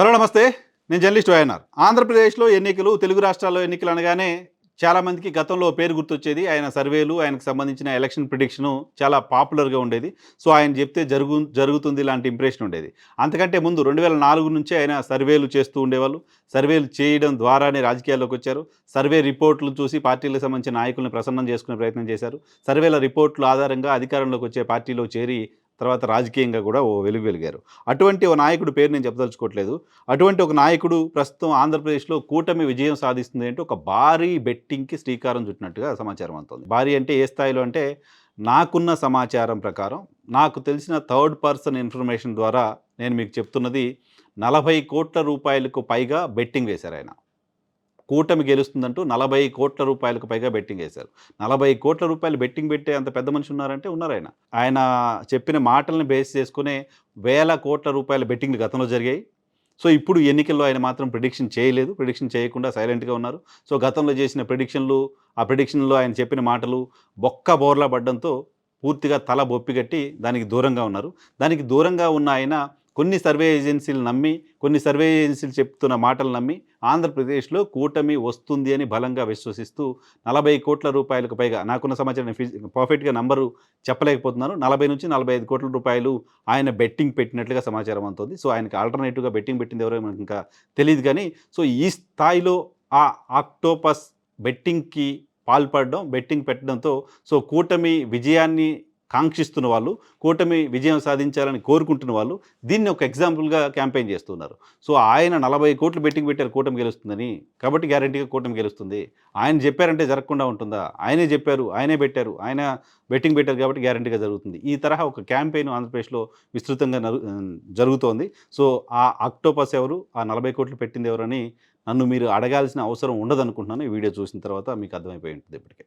Hello నమస్తే. నేను journalist YNR. ఆంధ్రప్రదేశ్లో ఎన్నికలు తెలుగు రాష్ట్రాల్లో ఎన్నికలు అనగానే చాలా మందికి గతంలో పేరు గుర్తొచ్చేది. ఆయన సర్వేలు ఆయనకు సంబంధించిన ఎలక్షన్ ప్రిడిక్షను చాలా పాపులర్గా ఉండేది. సో ఆయన చెప్తే జరుగు జరుగుతుంది లాంటి ఇంప్రెషన్ ఉండేది. అంతకంటే ముందు రెండు వేల నాలుగు నుంచే ఆయన సర్వేలు చేస్తూ ఉండేవాళ్ళు. సర్వేలు చేయడం ద్వారానే రాజకీయాల్లోకి వచ్చారు. సర్వే రిపోర్ట్లు చూసి పార్టీలకు సంబంధించిన నాయకులను ప్రసన్నం చేసుకునే ప్రయత్నం చేశారు. సర్వేల రిపోర్ట్ల ఆధారంగా అధికారంలోకి వచ్చే పార్టీలో చేరి తర్వాత రాజకీయంగా కూడా ఓ వెలుగు వెలిగారు. అటువంటి ఓ నాయకుడు పేరు నేను చెప్పదలుచుకోవట్లేదు. అటువంటి ఒక నాయకుడు ప్రస్తుతం ఆంధ్రప్రదేశ్లో కూటమి విజయం సాధిస్తుంది అంటే ఒక భారీ బెట్టింగ్కి శ్రీకారం చుట్టినట్టుగా సమాచారం అవుతుంది భారీ అంటే ఏ స్థాయిలో అంటే నాకున్న సమాచారం ప్రకారం నాకు తెలిసిన థర్డ్ పర్సన్ ఇన్ఫర్మేషన్ ద్వారా నేను మీకు చెప్తున్నది నలభై కోట్ల రూపాయలకు పైగా బెట్టింగ్ వేశారు ఆయన. కూటమి గెలుస్తుందంటూ నలభై కోట్ల రూపాయలకు పైగా బెట్టింగ్ వేశారు. నలభై కోట్ల రూపాయలు బెట్టింగ్ పెట్టే అంత పెద్ద మనిషి ఉన్నారంటే ఉన్నారు ఆయన. ఆయన చెప్పిన మాటలను బేస్ చేసుకునే వేల కోట్ల రూపాయల బెట్టింగ్లు గతంలో జరిగాయి. సో ఇప్పుడు ఎన్నికల్లో ఆయన మాత్రం ప్రిడిక్షన్ చేయలేదు. ప్రిడిక్షన్ చేయకుండా సైలెంట్గా ఉన్నారు. సో గతంలో చేసిన ప్రిడిక్షన్లు ఆ ప్రిడిక్షన్లో ఆయన చెప్పిన మాటలు బొక్క బోర్లా పడ్డంతో పూర్తిగా తల బొప్పిగట్టి దానికి దూరంగా ఉన్నారు. దానికి దూరంగా ఉన్న ఆయన కొన్ని సర్వే ఏజెన్సీలు నమ్మి కొన్ని సర్వే ఏజెన్సీలు చెప్తున్న మాటలు నమ్మి ఆంధ్రప్రదేశ్లో కూటమి వస్తుంది అని బలంగా విశ్వసిస్తూ నలభై కోట్ల రూపాయలకు పైగా నాకున్న సమాచారం పర్ఫెక్ట్గా నంబరు చెప్పలేకపోతున్నాను. నలభై నుంచి నలభై ఐదు కోట్ల రూపాయలు ఆయన బెట్టింగ్ పెట్టినట్లుగా సమాచారం అవుతుంది సో ఆయనకి ఆల్టర్నేటివ్గా బెట్టింగ్ పెట్టింది ఎవరో మనకు ఇంకా తెలియదు కానీ సో ఈ స్థాయిలో ఆ ఆక్టోపస్ బెట్టింగ్కి పాల్పడడం బెట్టింగ్ పెట్టడంతో సో కూటమి విజయాన్ని కాంక్షిస్తున్న వాళ్ళు కూటమి విజయం సాధించాలని కోరుకుంటున్న వాళ్ళు దీన్ని ఒక ఎగ్జాంపుల్గా క్యాంపెయిన్ చేస్తున్నారు. సో ఆయన నలభై కోట్లు బెట్టింగ్ పెట్టారు కూటమి గెలుస్తుందని. కాబట్టి గ్యారంటీగా కూటమి గెలుస్తుంది. ఆయన చెప్పారంటే జరగకుండా ఉంటుందా? ఆయనే చెప్పారు ఆయనే పెట్టారు ఆయన బెట్టింగ్ పెట్టారు కాబట్టి గ్యారంటీగా జరుగుతుంది. ఈ తరహా ఒక క్యాంపెయిన్ ఆంధ్రప్రదేశ్లో విస్తృతంగా నరు- జరుగుతోంది. సో ఆ అక్టోపస్ ఎవరు ఆ నలభై కోట్లు పెట్టింది ఎవరని నన్ను మీరు అడగాల్సిన అవసరం ఉండదనుకుంటున్నాను. ఈ వీడియో చూసిన తర్వాత మీకు అర్థమైపోయి ఉంటుంది ఇప్పటికే.